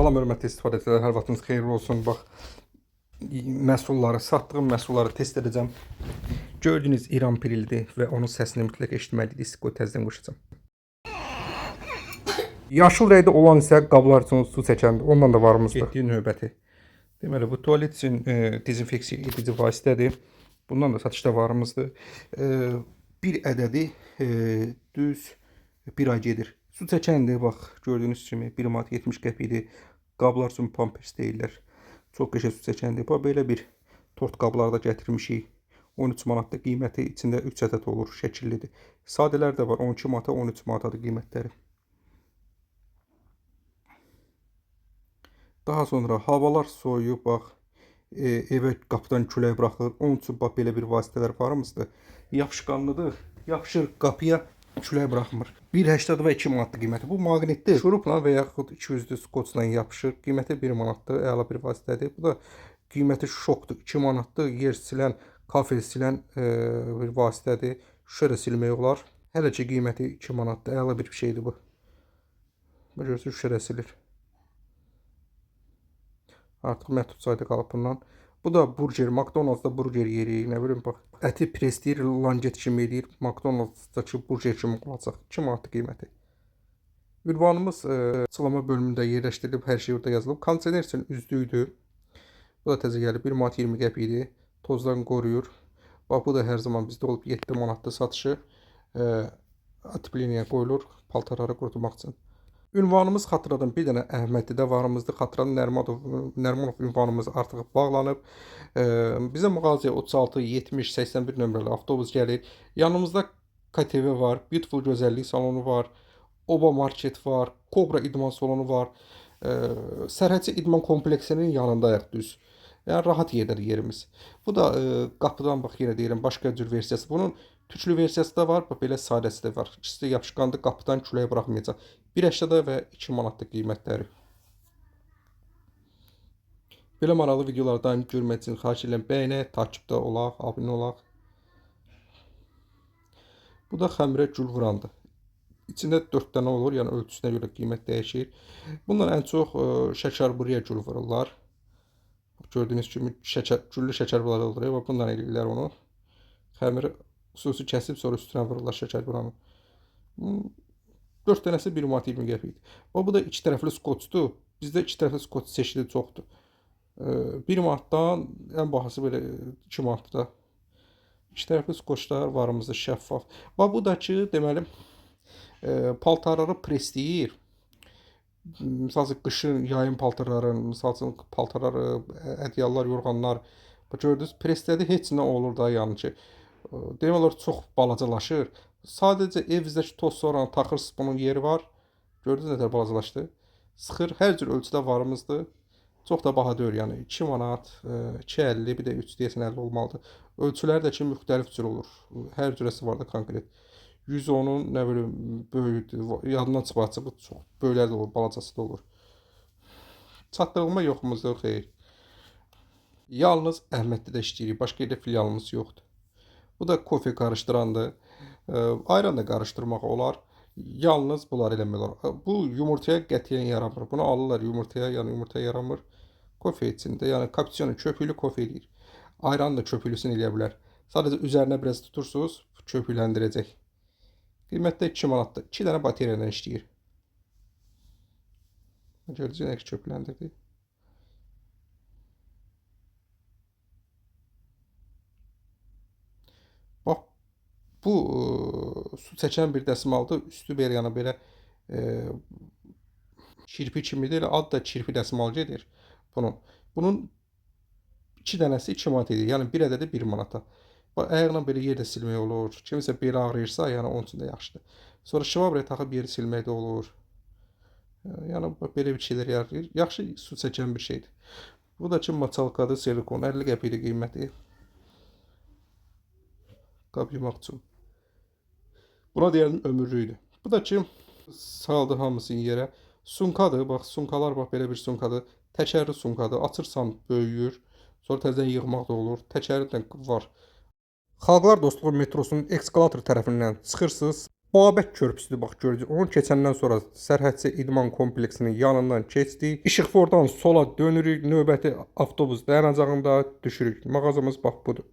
Salam hörmətli istifadəçilər, hər vaxtınız xeyirli olsun. Bax, məhsulları, satdığım məhsulları test edəcəm. Gördüyünüz İran pirilidir və onun səsini mütləq eşitməlisiniz. Qoy təzədən qoşacağam. Yaşıl rəngdə olan isə qablar üçün su çəkəndir. Ondan da varımızdır. Getdiyi növbəti. Deməli, bu tualet üçün e, dezinfeksiya edici vasitədir. Bundan da satışda varımızdır. E, bir ədədi e, düz bir ay gedir. Su çəkəndir, bax, gördüyünüz kimi 1 manat 70 qəpikdir. Qablar üçün pampers deyirlər. Çox qəşəng su çəkəndir. Bax, belə bir tort qablarda gətirmişik. 13 manatda qiyməti içində 3 ədəd olur, şəkillidir. Sadələr də var, 12 manata, 13 manatadır qiymətləri. Daha sonra havalar soyuyub, bax, e, evə qapıdan külək buraxılır. Onun üçün bax belə bir vasitələr varımızdır. Yapışqanlıdır. Yapışır qapıya, külək buraxmır. 1.80 və 2 manatdır qiyməti. Bu maqnitdir. Şurupla və yaxud 200-lü skoçla yapışır. Qiyməti 1 manatdır. Əla bir vasitədir. Bu da qiyməti şokdur. 2 manatdır. Yer silən, kafel silən e, bir vasitədir. Şüşə də silmək olar. Hələ ki qiyməti 2 manatdır. Əla bir şeydir bu. Bu görürsünüz şüşə də silir. Artıq məhdud sayda qalıb bundan. Bu da burger, McDonald's-da burger yeri, nə bilim bax, əti prestir, langet kimi eləyir. McDonald's-dakı burger kimi olacaq. 2 manat qiyməti. Ünvanımız e, sılama bölümündə yerləşdirilib, hər şey orada yazılıb. Kondisioner üçün üzdüydü. Bu da təzə gəlib 1 manat 20 qəpikdir. Tozdan qoruyur. Bax bu da hər zaman bizdə olub 7 manatda satışı. E, Atipliniyə qoyulur paltarları qurutmaq üçün. Ünvanımız xatırladım. Bir dənə Əhmədlidə varımızdır. Xatırladım Nərmanov, Nərmanov ünvanımız artıq bağlanıb. E, bizə mağazaya 36 70 81 nömrəli avtobus gəlir. Yanımızda KTV var, Beautiful gözəllik salonu var, Oba market var, Kobra idman salonu var. E, Sərhədçi idman kompleksinin yanındayıq düz. Yəni rahat yerdir yerimiz. Bu da e, qapıdan bax yenə deyirəm başqa cür versiyası. Bunun tüklü versiyası da var, belə sadəsi də var. İkisi də yapışqandır, qapıdan küləyə buraxmayacaq. 1.80 və 2 manatlıq qiymətləri. Belə maraqlı videoları daim görmək üçün xahiş edirəm bəyənək, takipdə olaq, abunə olaq. Bu da xəmirə gül vurandır. İçində 4 dənə olur, yəni ölçüsünə görə qiymət dəyişir. Bundan ən çox ə, şəkər buraya gül vururlar. Gördüyünüz kimi şəkər, güllü şəkər vurulur və bundan eləyirlər onu. Xəmiri xüsusi kəsib sonra üstünə vururlar şəkər buranı. 4 dənəsi 1 manat 20 qəpikdir. Və bu da iki tərəfli skoçdur. Bizdə iki tərəfli skoç çeşidi çoxdur. 1 manatdan ən bahası belə 2 manatda. İki tərəfli skoçlar varımızda şəffaf. Və bu da ki, deməli, e, paltarları presləyir. Üçün qışın, yayın paltarların, üçün paltarları, ədyallar, yorğanlar. Gördünüz, preslədi heç nə olur da yəni ki, demək olar çox balacalaşır. Sadəcə evinizdə toz soğanı taxırsınız, bunun yeri var. Gördünüz nə balacalaşdı. Sıxır, hər cür ölçüdə varımızdır. Çox da baha deyil, yəni 2 manat, e, 2.50, bir də 3 deyəsən 50 olmalıdır. Ölçüləri də ki müxtəlif cür olur. Hər cürəsi var da konkret. 110-un nə bilim böyükdür, yadımdan çıxacaq bu çox. Böyükləri də olur, balacası da olur. Çatdırılma yoxumuzdur, xeyr. Yalnız Əhməddə də işləyirik, başqa yerdə filialımız yoxdur. Bu da kofe qarışdırandır. Ayran da qarışdırmaq olar. Yalnız bunları eləmək. Bu yumurtaya qətiyyən yaramır. Bunu alırlar yumurtaya, yəni yumurtaya yaramır. Kofe içində, yəni kapüçino köpüklü kofe eləyir. Ayran da köpüklüsünü eləyə bilər. Sadəcə üzərinə biraz tutursunuz, köpükləndirəcək. Qiymətdə 2 manatdır. 2 dənə bateriyadan işləyir. Gördünüz yenə bu ə, su çəkən bir dəsmaldır. Üstü belə yəni belə e, kirpi kimidir. Ad da kirpi dəsmal gedir bunun. Bunun 2 dənəsi 2 manat edir. Yəni bir ədədi 1 manata. Bax ayaqla belə yerdə silmək olur. Kimisə beli ağrıyırsa, yəni onun üçün də yaxşıdır. Sonra şvabrə taxıb yeri silmək də olur. Yəni bax belə bir şeylər yarayır. Yaxşı su çəkən bir şeydir. Bu da ki maçalkadır, silikon 50 qəpikdir qiyməti. Qab yumaq üçün. Buna deyərdim ömürlükdür. Bu da ki saldı hamısını yerə. Sunkadır. Bax sunkalar bax belə bir sunkadır. Təkərli sunkadır. Açırsan böyüyür. Sonra təzədən yığmaq da olur. Təkəri də var. Xalqlar Dostluğu metrosunun ekskalator tərəfindən çıxırsınız. Babək körpüsüdür bax görəcək. Onu keçəndən sonra Sərhədçi İdman kompleksinin yanından keçdik. İşıqfordan sola dönürük. Növbəti avtobus dayanacağında düşürük. Mağazamız bax budur.